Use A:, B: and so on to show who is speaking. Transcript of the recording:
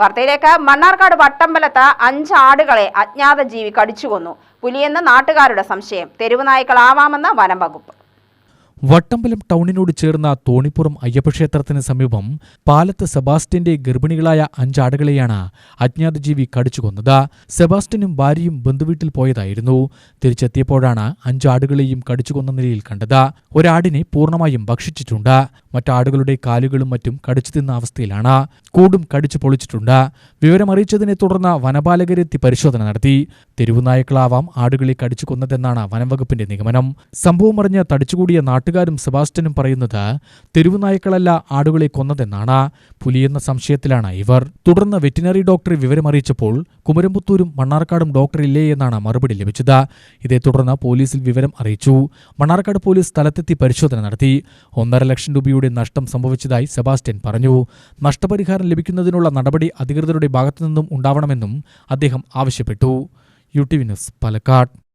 A: വാർത്തയിലേക്ക്. മണ്ണാർക്കാട് വട്ടമ്പലത്ത് അഞ്ച് ആടുകളെ അജ്ഞാത ജീവി കടിച്ചുകൊന്നു പുലിയെന്ന് നാട്ടുകാരുടെ സംശയം. തെരുവ് നായ്ക്കളാവാമെന്ന് വനം വകുപ്പ്.
B: വട്ടമ്പലം ടൗണിനോട് ചേർന്ന തോണിപ്പുറം അയ്യപ്പക്ഷേത്രത്തിന് സമീപം പാലത്ത് സെബാസ്റ്റ്യന്റെ ഗർഭിണികളായ അഞ്ചാടുകളെയാണ് അജ്ഞാതജീവി കടിച്ചു കൊന്നത്. സെബാസ്റ്റ്യനും ഭാര്യയും ബന്ധുവീട്ടിൽ പോയതായിരുന്നു. തിരിച്ചെത്തിയപ്പോഴാണ് അഞ്ചാടുകളെയും കടിച്ചു കൊന്ന നിലയിൽ കണ്ടത്. ഒരാടിനെ പൂർണമായും ഭക്ഷിച്ചിട്ടുണ്ട്. മറ്റാടുകളുടെ കാലുകളും മറ്റും കടിച്ചു തിന്ന അവസ്ഥയിലാണ് കൂടും കടിച്ചു പൊളിച്ചിട്ടുണ്ട്. വിവരമറിയിച്ചതിനെ തുടർന്ന് വനപാലകരെത്തി പരിശോധന നടത്തി. തെരുവുനായ്ക്കളാവാം ആടുകളെ കടിച്ചു കൊന്നതെന്നാണ് വനംവകുപ്പിന്റെ നിഗമനം. സംഭവം അറിഞ്ഞ് തടിച്ചുകൂടിയ നാട്ടുകാരും സെബാസ്റ്റ്യനും പറയുന്നത് തെരുവുനായ്ക്കളല്ല ആടുകളെ കൊന്നതെന്നാണ്. പുലിയെന്ന സംശയത്തിലാണ് ഇവർ. തുടർന്ന് വെറ്റിനറി ഡോക്ടറെ വിവരമറിയിച്ചപ്പോൾ കുമരംപുത്തൂരും മണ്ണാർക്കാടും ഡോക്ടർ ഡോക്ടറില്ലേ എന്നാണ് മറുപടി ലഭിച്ചത്. ഇതേ തുടർന്ന് പോലീസിൽ വിവരം അറിയിച്ചു. മണ്ണാർക്കാട് പോലീസ് സ്ഥലത്തെത്തി പരിശോധന നടത്തി. ഒന്നര ലക്ഷം രൂപയുടെ നഷ്ടം സംഭവിച്ചതായി സെബാസ്റ്റ്യൻ പറഞ്ഞു. നഷ്ടപരിഹാരം ലഭിക്കുന്നതിനുള്ള നടപടി അധികൃതരുടെ ഭാഗത്തുനിന്നും ഉണ്ടാവണമെന്നും അദ്ദേഹം ആവശ്യപ്പെട്ടു. U T V news Palakkad.